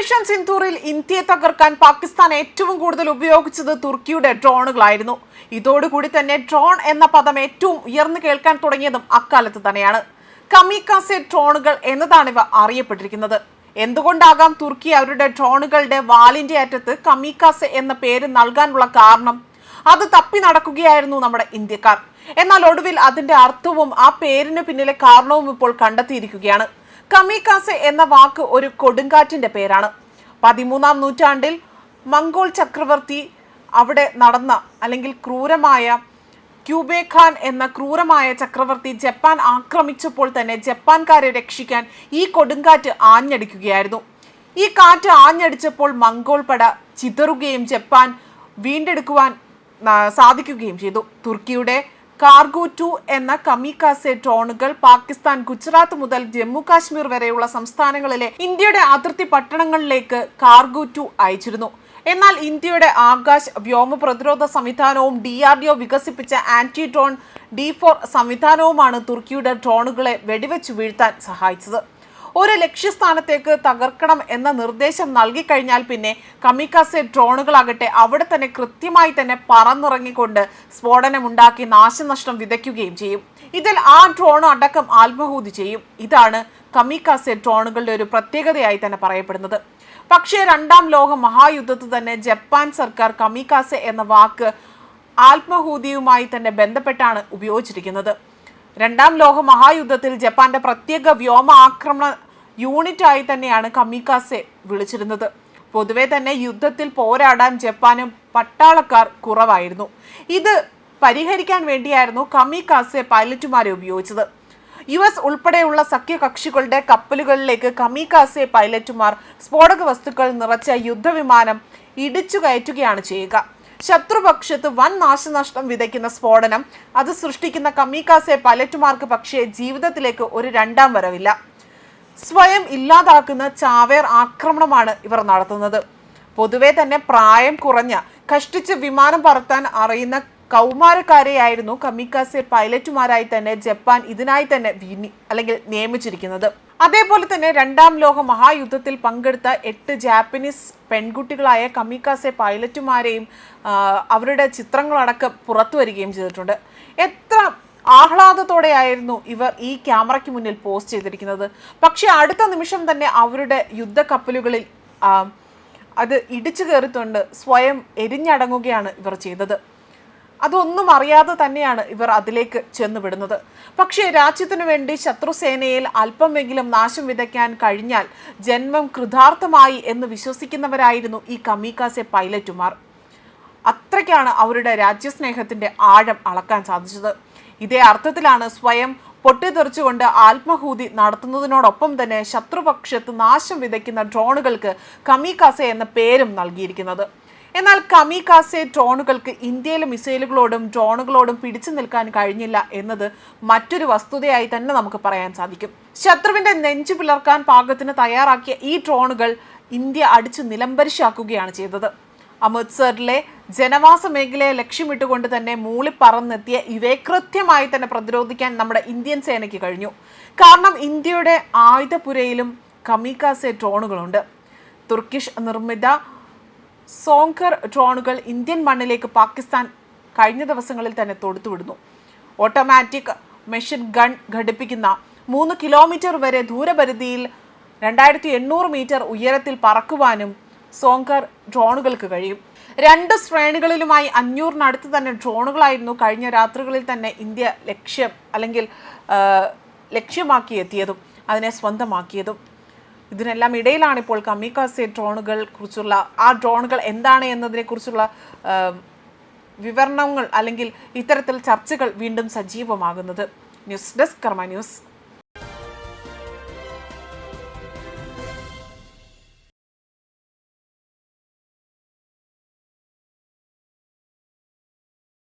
Operation സിന്ധൂറിൽ ഇന്ത്യയെ തകർക്കാൻ പാകിസ്ഥാൻ ഏറ്റവും കൂടുതൽ ഉപയോഗിച്ചത് തുർക്കിയുടെ ഡ്രോണുകളായിരുന്നു. ഇതോടുകൂടി തന്നെ ഡ്രോൺ എന്ന പദം ഏറ്റവും ഉയർന്നു കേൾക്കാൻ തുടങ്ങിയതും അക്കാലത്ത് തന്നെയാണ്. കമിക്കാസെ ഡ്രോണുകൾ എന്നതാണ് ഇവ അറിയപ്പെട്ടിരിക്കുന്നത്. എന്തുകൊണ്ടാകാം തുർക്കി അവരുടെ ഡ്രോണുകളുടെ വാലിന്റെ അറ്റത്ത് കമിക്കാസെ എന്ന പേര് നൽകാനുള്ള കാരണം? അത് തപ്പി നടക്കുകയായിരുന്നു നമ്മുടെ ഇന്ത്യക്കാർ. എന്നാൽ ഒടുവിൽ അതിന്റെ അർത്ഥവും ആ പേരിന് പിന്നിലെ കാരണവും ഇപ്പോൾ കണ്ടെത്തിയിരിക്കുകയാണ്. കമിക്കാസെ എന്ന വാക്ക് ഒരു കൊടുങ്കാറ്റിന്റെ പേരാണ്. പതിമൂന്നാം നൂറ്റാണ്ടിൽ മംഗോൾ ചക്രവർത്തി അവിടെ നടന്ന അല്ലെങ്കിൽ ക്രൂരമായ ക്യൂബേ ഖാൻ എന്ന ക്രൂരമായ ചക്രവർത്തി ജപ്പാൻ ആക്രമിച്ചപ്പോൾ തന്നെ ജപ്പാൻകാരെ രക്ഷിക്കാൻ ഈ കൊടുങ്കാറ്റ് ആഞ്ഞടിക്കുകയായിരുന്നു. ഈ കാറ്റ് ആഞ്ഞടിച്ചപ്പോൾ മംഗോൾ പട ചിതറുകയും ജപ്പാൻ വീണ്ടെടുക്കുവാൻ സാധിക്കുകയും ചെയ്തു. തുർക്കിയുടെ കാർഗോ ടു എന്ന കമിക്കാസെ ഡ്രോണുകൾ പാകിസ്ഥാൻ ഗുജറാത്ത് മുതൽ ജമ്മു കാശ്മീർ വരെയുള്ള സംസ്ഥാനങ്ങളിലെ ഇന്ത്യയുടെ അതിർത്തി പട്ടണങ്ങളിലേക്ക് കാർഗോ ടു അയച്ചിരുന്നു. എന്നാൽ ഇന്ത്യയുടെ ആകാശ് വ്യോമ പ്രതിരോധ സംവിധാനവും ഡി ആർ ഡി ഒ വികസിപ്പിച്ച ആന്റി ഡ്രോൺ ഡി ഫോർ സംവിധാനവുമാണ് തുർക്കിയുടെ ഡ്രോണുകളെ വെടിവെച്ചു വീഴ്ത്താൻ സഹായിച്ചത്. ഒരു ലക്ഷ്യസ്ഥാനത്തേക്ക് തകർക്കണം എന്ന നിർദ്ദേശം നൽകിക്കഴിഞ്ഞാൽ പിന്നെ കമിക്കാസെ ഡ്രോണുകളാകട്ടെ അവിടെ തന്നെ കൃത്യമായി തന്നെ പറന്നിറങ്ങിക്കൊണ്ട് സ്ഫോടനമുണ്ടാക്കി നാശനഷ്ടം വിതയ്ക്കുകയും ചെയ്യും. ഇതിൽ ആ ഡ്രോൺ അടക്കം ആത്മഹൂതി ചെയ്യും. ഇതാണ് കമിക്കാസെ ഡ്രോണുകളുടെ ഒരു പ്രത്യേകതയായി തന്നെ പറയപ്പെടുന്നത്. പക്ഷേ രണ്ടാം ലോക മഹായുദ്ധത്തിൽ തന്നെ ജപ്പാൻ സർക്കാർ കമിക്കാസെ എന്ന വാക്ക് ആത്മഹൂതിയുമായി തന്നെ ബന്ധപ്പെട്ടാണ് ഉപയോഗിച്ചിരിക്കുന്നത്. രണ്ടാം ലോക മഹായുദ്ധത്തിൽ ജപ്പാന്റെ പ്രത്യേക വ്യോമ ആക്രമണ യൂണിറ്റായി തന്നെയാണ് കമിക്കാസെ വിളിച്ചിരുന്നത്. പൊതുവെ തന്നെ യുദ്ധത്തിൽ പോരാടാൻ ജപ്പാനും പട്ടാളക്കാർ കുറവായിരുന്നു. ഇത് പരിഹരിക്കാൻ വേണ്ടിയായിരുന്നു കമിക്കാസെ പൈലറ്റുമാരെ ഉപയോഗിച്ചത്. യു എസ് ഉൾപ്പെടെയുള്ള സഖ്യകക്ഷികളുടെ കപ്പലുകളിലേക്ക് കമിക്കാസെ പൈലറ്റുമാർ സ്ഫോടക വസ്തുക്കൾ നിറച്ച യുദ്ധവിമാനം ഇടിച്ചു കയറ്റുകയാണ് ചെയ്യുക. ശത്രുപക്ഷത്ത് വൻ നാശനഷ്ടം വിതയ്ക്കുന്ന സ്ഫോടനം. അത് സൃഷ്ടിക്കുന്ന കമിക്കാസെ പൈലറ്റുമാർക്ക് പക്ഷേ ജീവിതത്തിലേക്ക് ഒരു രണ്ടാം വരവില്ല. സ്വയം ഇല്ലാതാക്കുന്ന ചാവേർ ആക്രമണമാണ് ഇവർ നടത്തുന്നത്. പൊതുവെ തന്നെ പ്രായം കുറഞ്ഞ കഷ്ടിച്ച് വിമാനം പറത്താൻ അറിയുന്ന കൗമാരക്കാരെയായിരുന്നു കമിക്കാസെ പൈലറ്റുമാരായി തന്നെ ജപ്പാൻ ഇതിനായി തന്നെ അല്ലെങ്കിൽ നിയമിച്ചിരിക്കുന്നത്. അതേപോലെ തന്നെ രണ്ടാം ലോക മഹായുദ്ധത്തിൽ പങ്കെടുത്ത എട്ട് ജാപ്പനീസ് പെൺകുട്ടികളായ കമിക്കാസെ പൈലറ്റുമാരെയും അവരുടെ ചിത്രങ്ങളടക്കം പുറത്തു വരികയും ചെയ്തിട്ടുണ്ട്. എത്ര ആഹ്ലാദത്തോടെയായിരുന്നു ഇവർ ഈ ക്യാമറയ്ക്ക് മുന്നിൽ പോസ്റ്റ് ചെയ്തിരിക്കുന്നത്. പക്ഷേ അടുത്ത നിമിഷം തന്നെ അവരുടെ യുദ്ധക്കപ്പലുകളിൽ അത് ഇടിച്ചു കയറിക്കൊണ്ട് സ്വയം എരിഞ്ഞടങ്ങുകയാണ് ഇവർ ചെയ്തത്. അതൊന്നും അറിയാതെ തന്നെയാണ് ഇവർ അതിലേക്ക് ചെന്നുവിടുന്നത് പക്ഷേ രാജ്യത്തിനു വേണ്ടി ശത്രുസേനയിൽ അല്പമെങ്കിലും നാശം വിതയ്ക്കാൻ കഴിഞ്ഞാൽ ജന്മം കൃതാർത്ഥമായി എന്ന് വിശ്വസിക്കുന്നവരായിരുന്നു ഈ കമീക്കാസെ പൈലറ്റുമാർ. അത്രയ്ക്കാണ് അവരുടെ രാജ്യസ്നേഹത്തിന്റെ ആഴം അളക്കാൻ സാധിച്ചത്. ഇതേ അർത്ഥത്തിലാണ് സ്വയം പൊട്ടിത്തെറിച്ചുകൊണ്ട് ആത്മഹൂതി നടത്തുന്നതിനോടൊപ്പം തന്നെ ശത്രുപക്ഷത്ത് നാശം വിതയ്ക്കുന്ന ഡ്രോണുകൾക്ക് കമീകാസെ എന്ന പേരും നൽകിയിരിക്കുന്നത്. എന്നാൽ കമീകാസെ ഡ്രോണുകൾക്ക് ഇന്ത്യയിലെ മിസൈലുകളോടും ഡ്രോണുകളോടും പിടിച്ചു നിൽക്കാൻ കഴിഞ്ഞില്ല എന്നത് മറ്റൊരു വസ്തുതയായി തന്നെ നമുക്ക് പറയാൻ സാധിക്കും. ശത്രുവിന്റെ നെഞ്ചു പിളർക്കാൻ പാകത്തിന് തയ്യാറാക്കിയ ഈ ഡ്രോണുകൾ ഇന്ത്യ അടിച്ചു നിലംപരിശാക്കുകയാണ് ചെയ്തത്. അമൃത്സറിലെ ജനവാസ മേഖലയെ ലക്ഷ്യമിട്ടുകൊണ്ട് തന്നെ മൂളിപ്പറന്നെത്തിയ ഇവയെ കൃത്യമായി തന്നെ പ്രതിരോധിക്കാൻ നമ്മുടെ ഇന്ത്യൻ സേനയ്ക്ക് കഴിഞ്ഞു. കാരണം ഇന്ത്യയുടെ ആയുധപുരയിലും കമിക്കാസെ ഡ്രോണുകളുണ്ട്. തുർക്കിഷ് നിർമ്മിത സോങ്കർ ഡ്രോണുകൾ ഇന്ത്യൻ മണ്ണിലേക്ക് പാകിസ്ഥാൻ കഴിഞ്ഞ ദിവസങ്ങളിൽ തന്നെ തൊടുത്തുവിടുന്നു. ഓട്ടോമാറ്റിക് മെഷീൻ ഗൺ ഘടിപ്പിക്കുന്ന മൂന്ന് കിലോമീറ്റർ വരെ ദൂരപരിധിയിൽ രണ്ടായിരത്തി എണ്ണൂറ് മീറ്റർ ഉയരത്തിൽ പറക്കുവാനും സോങ്കർ ഡ്രോണുകൾക്ക് കഴിയും. രണ്ട് ശ്രേണികളിലുമായി അഞ്ഞൂറിനടുത്ത് തന്നെ ഡ്രോണുകളായിരുന്നു കഴിഞ്ഞ രാത്രികളിൽ തന്നെ ഇന്ത്യ ലക്ഷ്യം അല്ലെങ്കിൽ ലക്ഷ്യമാക്കി എത്തിയതും അതിനെ സ്വന്തമാക്കിയതും. ഇതിനെല്ലാം ഇടയിലാണ് ഇപ്പോൾ കമിക്കാസെ ഡ്രോണുകൾ കുറിച്ചുള്ള ആ ഡ്രോണുകൾ എന്താണ് എന്നതിനെക്കുറിച്ചുള്ള കുറിച്ചുള്ള വിവരണങ്ങൾ അല്ലെങ്കിൽ ഇത്തരത്തിൽ ചർച്ചകൾ വീണ്ടും സജീവമാകുന്നത്. News desk Karma news.